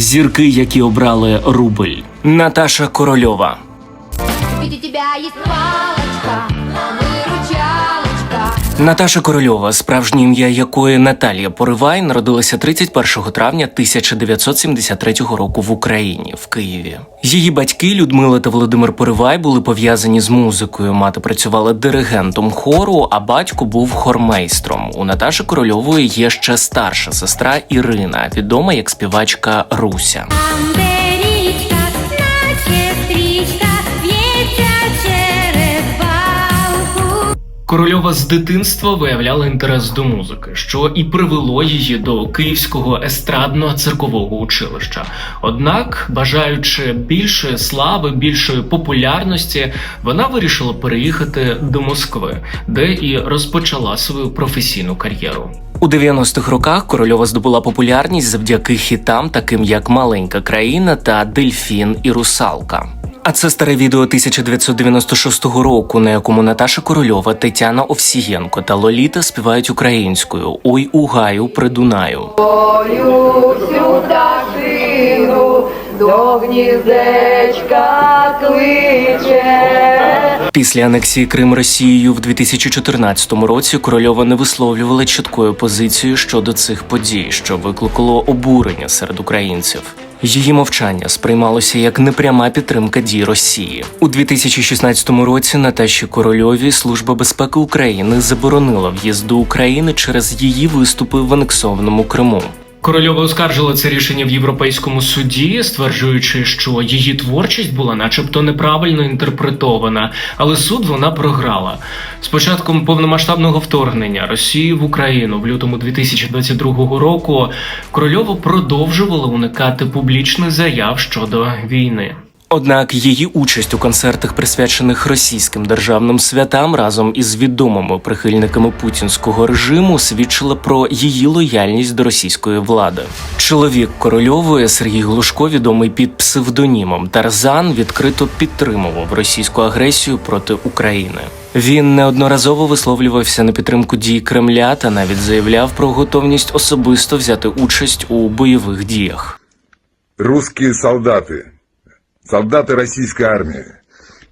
Зірки, які обрали рубль. Наташа Корольова. Выручалочка. Наташа Корольова, справжнє ім'я якої Наталія Поривай, народилася 31 травня 1973 року в Україні в Києві. Її батьки Людмила та Володимир Поривай були пов'язані з музикою. Мати працювала диригентом хору, а батько був хормейстром. У Наташі Корольової є ще старша сестра Ірина, відома як співачка Руся. Корольова з дитинства виявляла інтерес до музики, що і привело її до Київського естрадно циркового училища. Однак, бажаючи більшої слави, більшої популярності, вона вирішила переїхати до Москви, де і розпочала свою професійну кар'єру. У 90-х роках корольова здобула популярність завдяки хітам, таким як Маленька країна та Дельфін і Русалка. А це старе відео 1996 року, на якому Наташа Корольова, Тетяна Овсієнко та Лоліта співають українською Ой у гаю при Дунаю. до гніздечка кличе. Після анексії Крим Росією в 2014 році Корольова не висловлювала чіткою позицію щодо цих подій, що викликало обурення серед українців. Її мовчання сприймалося як непряма підтримка дій Росії у 2016 році. Наташі Корольові Служба безпеки України заборонила в'їзд до України через її виступи в анексованому Криму. Корольова оскаржила це рішення в Європейському суді, стверджуючи, що її творчість була, начебто, неправильно інтерпретована, але суд вона програла. З початком повномасштабного вторгнення Росії в Україну в лютому 2022 року Корольова продовжувала уникати публічних заяв щодо війни. Однак її участь у концертах, присвячених російським державним святам, разом із відомими прихильниками путінського режиму, свідчила про її лояльність до російської влади. Чоловік корольової Сергій Глушко, відомий під псевдонімом Тарзан, відкрито підтримував російську агресію проти України. Він неодноразово висловлювався на підтримку дій Кремля та навіть заявляв про готовність особисто взяти участь у бойових діях. русские солдаты, солдаты российской армии.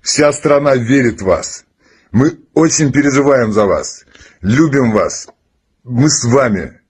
Вся страна верит в вас. Мы очень переживаем за вас. Любим вас. Мы с вами.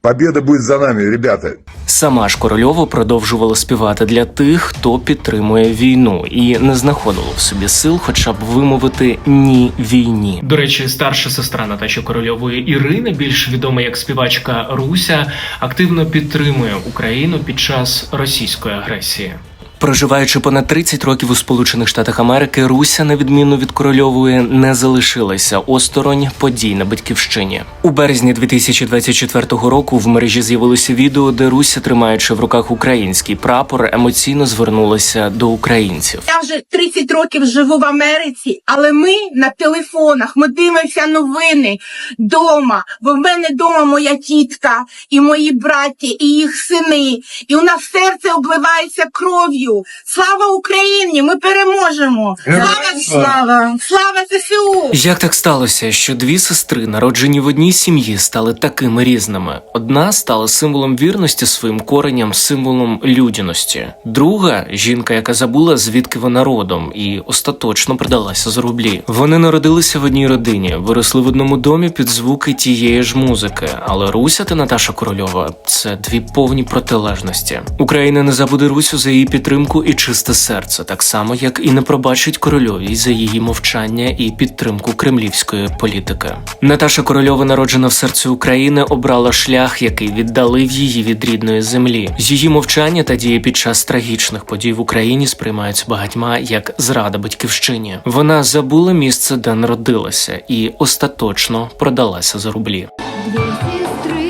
Победа будет за нами, ребята. Сама ж Корольова продовжувала співати для тих, хто підтримує війну, і не знаходила в собі сил, хоча б вимовити ні війні. До речі, старша сестра Наташі Корольової Ірина, більш відома як співачка Руся, активно підтримує Україну під час російської агресії. Проживаючи понад 30 років у Сполучених Штатах Америки, Руся, на відміну від корольової, не залишилася осторонь подій на батьківщині. У березні 2024 року в мережі з'явилося відео, де Руся, тримаючи в руках український прапор, емоційно звернулася до українців. Я вже 30 років живу в Америці, але ми на телефонах, ми дивимося новини дома. Бо в мене дома моя тітка і мої браті, і їх сини. І у нас серце обливається кров'ю. Слава Україні! Ми переможемо! Слава слава! Слава ЗСУ! Як так сталося, що дві сестри, народжені в одній сім'ї, стали такими різними? Одна стала символом вірності своїм коренням, символом людяності. Друга жінка, яка забула, звідки вона родом, і остаточно продалася за рублі. Вони народилися в одній родині, виросли в одному домі під звуки тієї ж музики. Але Руся та Наташа Корольова це дві повні протилежності. Україна не забуде Русю за її підтримку і чисте серце, так само як і не пробачить корольовій за її мовчання і підтримку кремлівської політики. Наташа Корольова, народжена в серці України, обрала шлях, який віддалив її від рідної землі. Її мовчання та дії під час трагічних подій в Україні сприймаються багатьма як зрада батьківщині. Вона забула місце, де народилася, і остаточно продалася за рублі. Две сестры,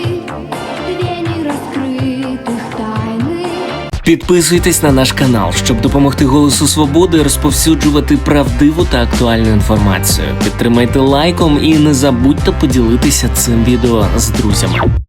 Підписуйтесь на наш канал, щоб допомогти голосу свободи розповсюджувати правдиву та актуальну інформацію. Підтримайте лайком і не забудьте поділитися цим відео з друзями.